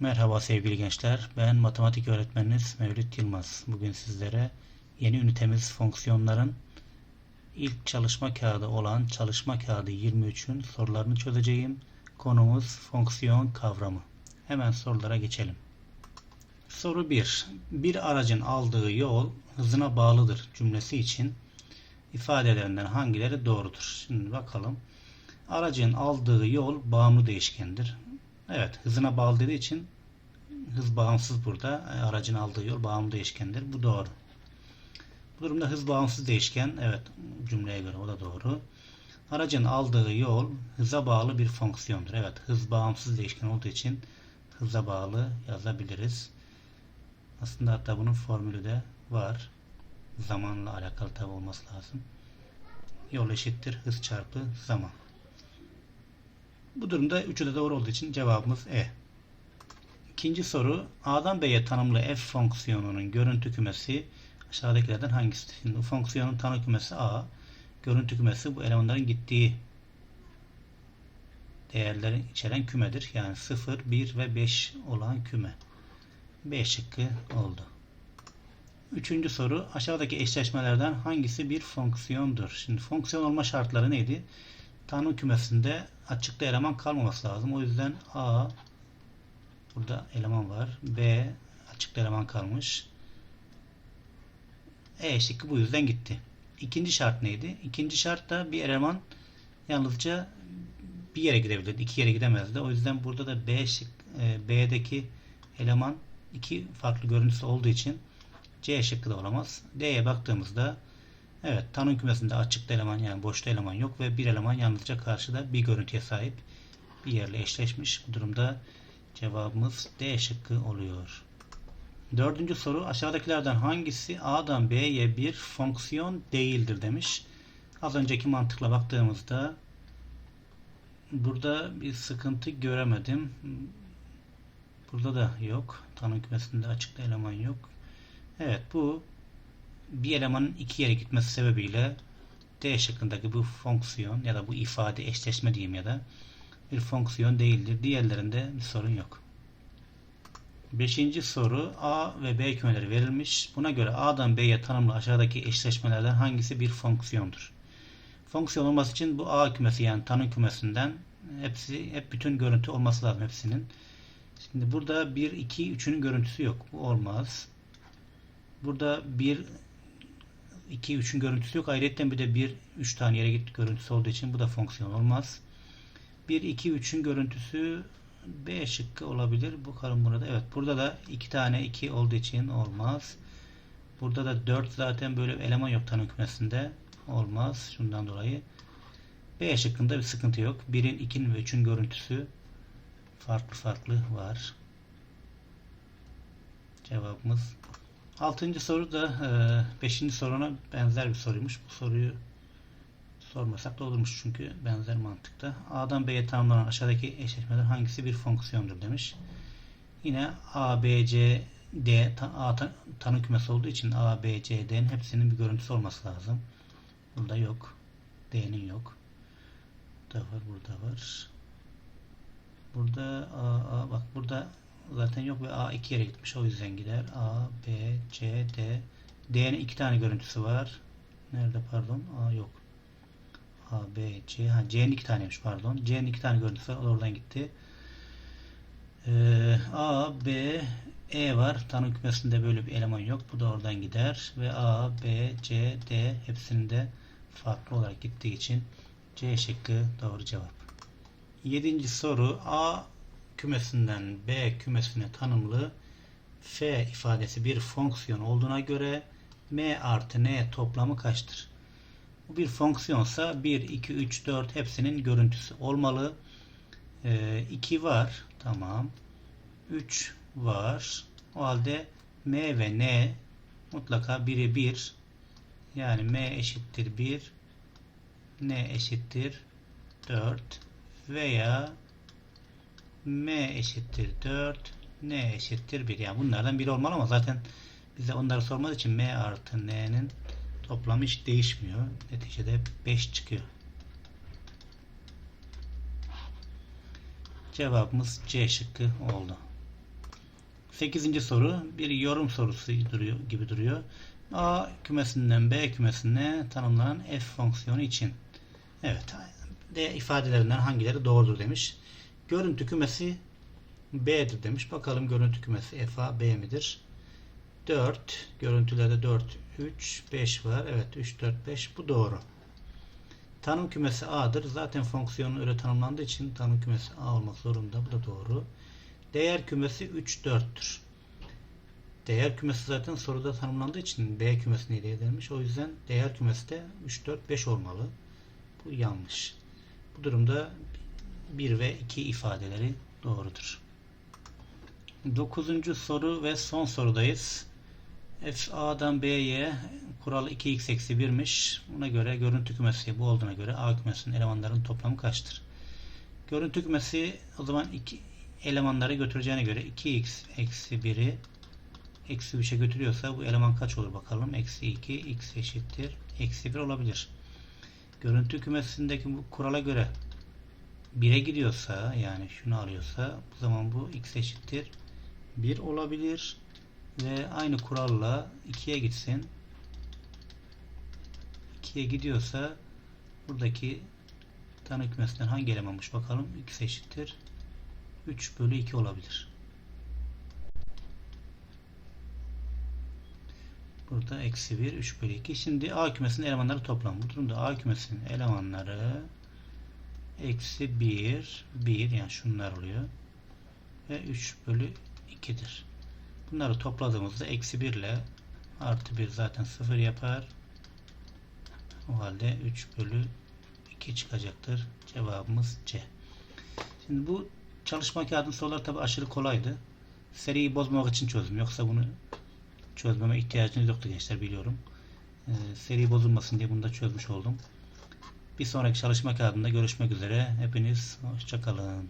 Merhaba sevgili gençler. Ben matematik öğretmeniniz Mevlüt Yılmaz. Bugün sizlere yeni ünitemiz fonksiyonların ilk çalışma kağıdı olan çalışma kağıdı 23'ün sorularını çözeceğim. Konumuz fonksiyon kavramı. Hemen sorulara geçelim. Soru 1. Bir aracın aldığı yol hızına bağlıdır cümlesi için ifadelerinden hangileri doğrudur? Şimdi bakalım. Aracın aldığı yol bağımlı değişkendir. Evet, hızına bağlı dediği için hız bağımsız burada. E, Aracın aldığı yol bağımlı değişkendir. Bu doğru. Bu durumda hız bağımsız değişken. Evet, cümleye göre o da doğru. Aracın aldığı yol hıza bağlı bir fonksiyondur. Evet, hız bağımsız değişken olduğu için hıza bağlı yazabiliriz. Aslında hatta bunun formülü de var. Zamanla alakalı tabi olması lazım. Yol eşittir hız çarpı zaman. Bu durumda üçü de doğru olduğu için cevabımız E. İkinci soru A'dan B'ye tanımlı f fonksiyonunun görüntü kümesi aşağıdakilerden hangisidir? Şimdi fonksiyonun tanım kümesi A. Görüntü kümesi bu elemanların gittiği değerlerin içeren kümedir. Yani 0, 1 ve 5 olan küme. B şıkkı oldu. Üçüncü soru aşağıdaki eşleşmelerden hangisi bir fonksiyondur? Şimdi fonksiyon olma şartları neydi? Tanım kümesinde açıkta eleman kalmaması lazım. O yüzden A burada eleman var. B açıkta eleman kalmış. E şıkkı bu yüzden gitti. İkinci şart neydi? İkinci şart da bir eleman yalnızca bir yere gidebilirdi. iki yere gidemezdi. O yüzden burada da B şık, e, B'deki eleman iki farklı görüntüsü olduğu için C şıkkı da olamaz. D'ye baktığımızda evet tanım kümesinde açıkta eleman yani boşta eleman yok ve bir eleman yalnızca karşıda bir görüntüye sahip bir yerle eşleşmiş. Bu durumda cevabımız D şıkkı oluyor. Dördüncü soru aşağıdakilerden hangisi A'dan B'ye bir fonksiyon değildir demiş. Az önceki mantıkla baktığımızda burada bir sıkıntı göremedim. Burada da yok. Tanım kümesinde açıkta eleman yok. Evet bu bir elemanın iki yere gitmesi sebebiyle D şıkkındaki bu fonksiyon ya da bu ifade eşleşme diyeyim ya da bir fonksiyon değildir. Diğerlerinde bir sorun yok. Beşinci soru A ve B kümeleri verilmiş. Buna göre A'dan B'ye tanımlı aşağıdaki eşleşmelerden hangisi bir fonksiyondur? Fonksiyon olması için bu A kümesi yani tanım kümesinden hepsi hep bütün görüntü olması lazım hepsinin. Şimdi burada 1, 2, 3'ünün görüntüsü yok. Bu olmaz. Burada 1, 2, 3'ün görüntüsü yok. Ayrıca bir de 1, 3 tane yere gitti görüntüsü olduğu için bu da fonksiyon olmaz. 1, 2, 3'ün görüntüsü B şıkkı olabilir. Bakalım burada. Evet burada da 2 tane 2 olduğu için olmaz. Burada da 4 zaten böyle bir eleman yok tanım kümesinde. Olmaz. Şundan dolayı. B şıkkında bir sıkıntı yok. 1'in, 2'nin ve 3'ün görüntüsü farklı farklı var. Cevabımız Altıncı soru da e, beşinci soruna benzer bir soruymuş. Bu soruyu sormasak da olurmuş çünkü benzer mantıkta. A'dan B'ye tanımlanan aşağıdaki eşleşmeler hangisi bir fonksiyondur demiş. Yine A, B, C, D A tanım kümesi olduğu için A, B, C, D'nin hepsinin bir görüntüsü olması lazım. Burada yok. D'nin yok. Burada var, burada var. Burada A, A bak burada zaten yok ve A iki yere gitmiş. O yüzden gider. A, B, C, D. D'nin iki tane görüntüsü var. Nerede pardon? A yok. A, B, C. Ha, C'nin iki taneymiş pardon. C'nin iki tane görüntüsü var. Oradan gitti. Ee, A, B, E var. Tanım kümesinde böyle bir eleman yok. Bu da oradan gider. Ve A, B, C, D hepsinde farklı olarak gittiği için C şıkkı doğru cevap. Yedinci soru A kümesinden B kümesine tanımlı F ifadesi bir fonksiyon olduğuna göre M artı N toplamı kaçtır? Bu bir fonksiyonsa 1, 2, 3, 4 hepsinin görüntüsü olmalı. Ee, 2 var. Tamam. 3 var. O halde M ve N mutlaka biri 1. Yani M eşittir 1. N eşittir 4 veya M eşittir 4 N eşittir 1. Yani bunlardan biri olmalı ama zaten bize onları sormadığı için M artı N'nin toplamı hiç değişmiyor. Neticede 5 çıkıyor. Cevabımız C şıkkı oldu. 8. soru bir yorum sorusu gibi duruyor. A kümesinden B kümesine tanımlanan f fonksiyonu için. Evet. D ifadelerinden hangileri doğrudur demiş. Görüntü kümesi B'dir demiş. Bakalım görüntü kümesi f a B midir? 4. Görüntülerde 4, 3, 5 var. Evet 3, 4, 5. Bu doğru. Tanım kümesi A'dır. Zaten fonksiyonun öyle tanımlandığı için tanım kümesi A olmak zorunda. Bu da doğru. Değer kümesi 3, 4'tür. Değer kümesi zaten soruda tanımlandığı için B kümesine ile edilmiş. O yüzden değer kümesi de 3, 4, 5 olmalı. Bu yanlış. Bu durumda 1 ve 2 ifadeleri doğrudur. Dokuzuncu soru ve son sorudayız. F A'dan B'ye kuralı 2x eksi 1'miş. Buna göre görüntü kümesi bu olduğuna göre A kümesinin elemanlarının toplamı kaçtır? Görüntü kümesi o zaman iki elemanları götüreceğine göre 2x eksi 1'i eksi 3'e götürüyorsa bu eleman kaç olur bakalım. Eksi 2 x eşittir. Eksi 1 olabilir. Görüntü kümesindeki bu kurala göre 1'e gidiyorsa yani şunu alıyorsa bu zaman bu x eşittir 1 olabilir ve aynı kuralla 2'ye gitsin. 2'ye gidiyorsa buradaki tanı kümesinden hangi elemanmış bakalım? x eşittir 3 bölü 2 olabilir. Burada eksi 1 3 bölü 2 şimdi A kümesinin elemanları toplam. Bu durumda A kümesinin elemanları eksi 1 1 yani şunlar oluyor ve 3 bölü 2'dir. Bunları topladığımızda eksi 1 ile artı 1 zaten 0 yapar. O halde 3 bölü 2 çıkacaktır. Cevabımız C. Şimdi bu çalışma kağıdının soruları tabi aşırı kolaydı. Seriyi bozmamak için çözdüm. Yoksa bunu çözmeme ihtiyacınız yoktu gençler biliyorum. Ee, seri bozulmasın diye bunu da çözmüş oldum. Bir sonraki çalışma kağıdında görüşmek üzere. Hepiniz hoşçakalın.